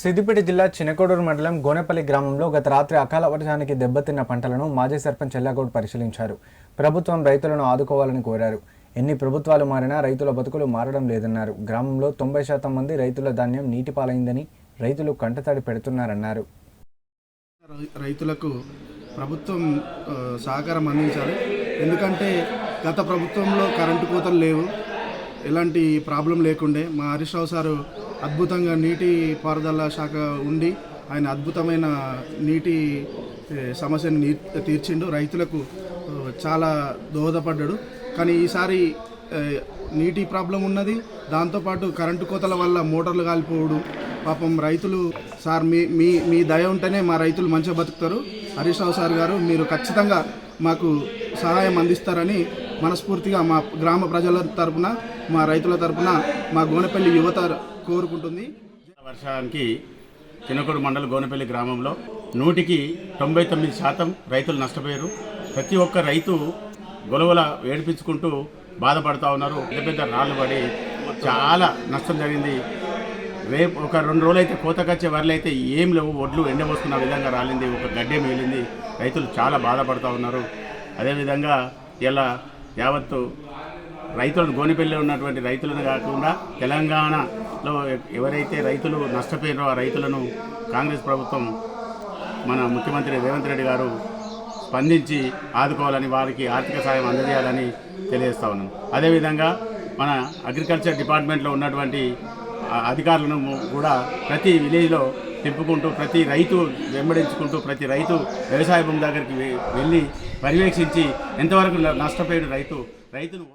సిద్దిపేట జిల్లా చినకోడూరు మండలం గోనెపల్లి గ్రామంలో గత రాత్రి అకాల వర్షానికి దెబ్బతిన్న పంటలను మాజీ సర్పంచ్ ఎల్లాగౌడ్ పరిశీలించారు. ప్రభుత్వం రైతులను ఆదుకోవాలని కోరారు. ఎన్ని ప్రభుత్వాలు మారినా రైతుల బతుకులు మారడం లేదన్నారు. గ్రామంలో తొంభై శాతం మంది రైతుల ధాన్యం నీటి పాలైందని రైతులు కంటతడి పెడుతున్నారన్నారు. రైతులకు ప్రభుత్వం సహకారం అందించాలి. ఎందుకంటే గత ప్రభుత్వంలో కరెంటు కోతలు లేవు. ఎలాంటి ప్రాబ్లం లేకుండే. మా హరీష్ రావు సారు అద్భుతంగా నీటి పారుదల శాఖ ఉండి ఆయన అద్భుతమైన నీటి సమస్యను తీర్చిండు. రైతులకు చాలా దోహదపడ్డాడు. కానీ ఈసారి నీటి ప్రాబ్లం ఉన్నది. దాంతోపాటు కరెంటు కోతల వల్ల మోటార్లు కాలిపోవడు. పాపం రైతులు సార్ మీ మీ మీ దయ ఉంటేనే మా రైతులు మంచిగా బతుకుతారు. హరీష్ రావు సార్ గారు మీరు ఖచ్చితంగా మాకు సహాయం అందిస్తారని మనస్ఫూర్తిగా మా గ్రామ ప్రజల తరపున మా రైతుల తరపున మా గోనెపల్లి యువత కోరుకుంటుంది. వర్షానికి చిన్నకోడు మండల గోనపల్లి గ్రామంలో నూటికి తొంభై తొమ్మిది శాతం రైతులు నష్టపోయారు. ప్రతి ఒక్క రైతు గొలవల ఏడిపించుకుంటూ బాధపడుతూ ఉన్నారు. పెద్ద పెద్ద రాళ్ళు పడి చాలా నష్టం జరిగింది. రేపు ఒక రెండు రోజులు అయితే కోతకొచ్చే వరలు అయితే ఏం లేవు. ఒడ్లు ఎండబోసుకున్న విధంగా రాలింది. ఒక గడ్డే మిగిలింది రైతులు చాలా బాధపడుతూ ఉన్నారు. అదేవిధంగా ఇలా యావత్తు రైతులను గోనిపల్లి ఉన్నటువంటి రైతులను కాకుండా తెలంగాణలో ఎవరైతే రైతులు నష్టపోయారో ఆ రైతులను కాంగ్రెస్ ప్రభుత్వం మన ముఖ్యమంత్రి రేవంత్ రెడ్డి గారు స్పందించి ఆదుకోవాలని వారికి ఆర్థిక సాయం అందజేయాలని తెలియజేస్తా ఉన్నాను అదేవిధంగా మన అగ్రికల్చర్ డిపార్ట్మెంట్లో ఉన్నటువంటి అధికారులను కూడా ప్రతి విలేజ్లో తిప్పుకుంటూ ప్రతి రైతు వెంబడించుకుంటూ ప్రతి రైతు వ్యవసాయ భూమి దగ్గరికి వెళ్ళి పర్యవేక్షించి ఎంతవరకు నష్టపోయాడు రైతు రైతును